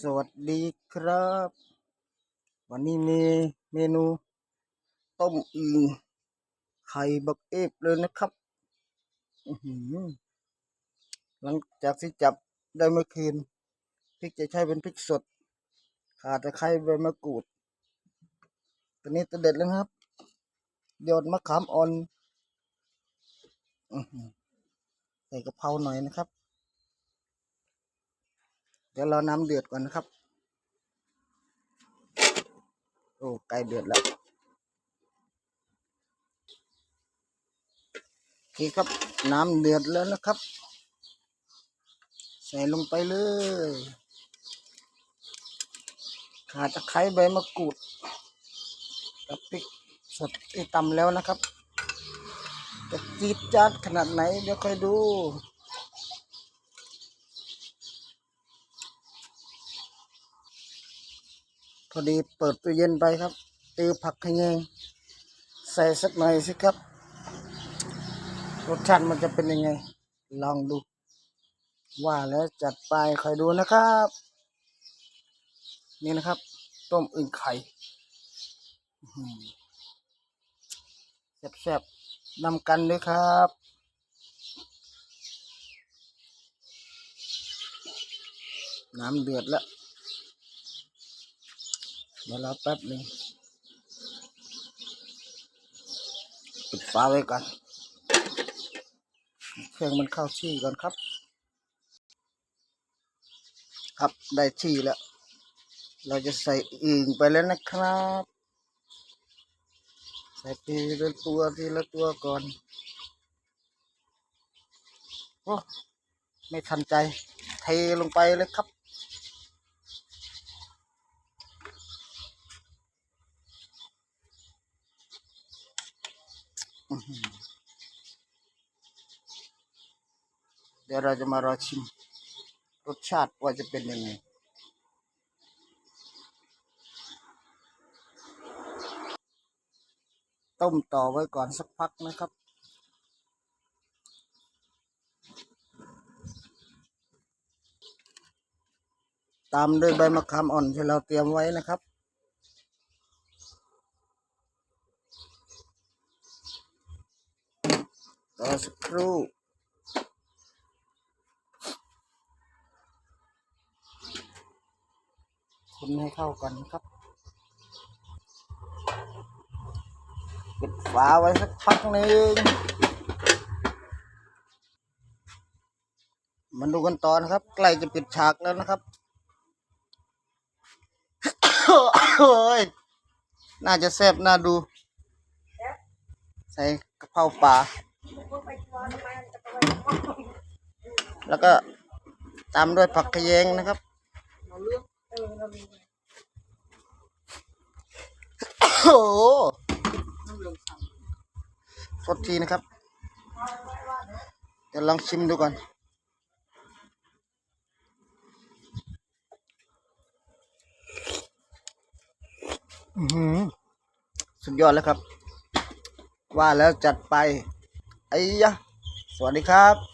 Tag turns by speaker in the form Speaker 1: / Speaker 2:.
Speaker 1: สวัสดีครับ วันนี้มีเมนูต้มอึ่งไข่บักเอฟเลยนะครับหลังจากที่จับได้เมื่อคืนพริกจะใช้เป็นพริกสด ขาตะไคร้ใบมะกรูดตัวนี้ตัวเด็ดแล้วครับยอดมะขามอ่อนใส่กะเพราหน่อยนะครับ เดี๋ยวเราน้ำเดือดก่อนนะครับ โอ้ไก่เดือดแล้วโอเคครับน้ำเดือดแล้วนะครับ ใส่ลงไปเลยขาตะไคร้ใบมะกรูดกับพริกสดที่ตำแล้วนะครับ จะจีดจาดขนาดไหนเดี๋ยวค่อยดู พอดีเปิดตู้เย็นไปครับตือผักขยงใส่สักหน่อยสิครับ รสชาติมันจะเป็นยังไง ลองดู ว่าแล้วจัดไปคอยดูนะครับ นี่นะครับ ต้มอึ่งไข่แซ่บๆนำกันด้วยครับน้ำเดือดแล้ว เดี๋ยวรอแป๊บหนึ่งปิดฝาไว้ก่อนเครื่องมันเข้าที่ก่อนครับ ครับได้ที่แล้ว เราจะใส่อึ่งไปแล้วนะครับ ใส่ทีละตัวทีละตัวก่อนโอ้ไม่ทันใจเทลงไปเลยครับ อื้อหือ เดี๋ยวเราจะมารอชิม รสชาติว่าจะเป็นยังไงต้มต่อไว้ก่อนสักพักนะครับ ตามด้วยใบมะขามอ่อนที่เราเตรียมไว้นะครับ ต่อสักครู่คนให้เข้ากันนะครับปิดฝาไว้สักพักหนึ่งมาดูกันต่อนะครับ ใกล้จะปิดฉากแล้วนะครับ น่าจะแซ่บน่าดู ใส่กะเพราป่า แล้วก็ตามด้วยผักขะแยงนะครับ โอ้โหสดทีนะครับ เดี๋ยวลองชิมดูก่อนอือหือสุดยอดแล้วครับ ว่าแล้วจัดไป ไอ้ยะสวัสดีครับ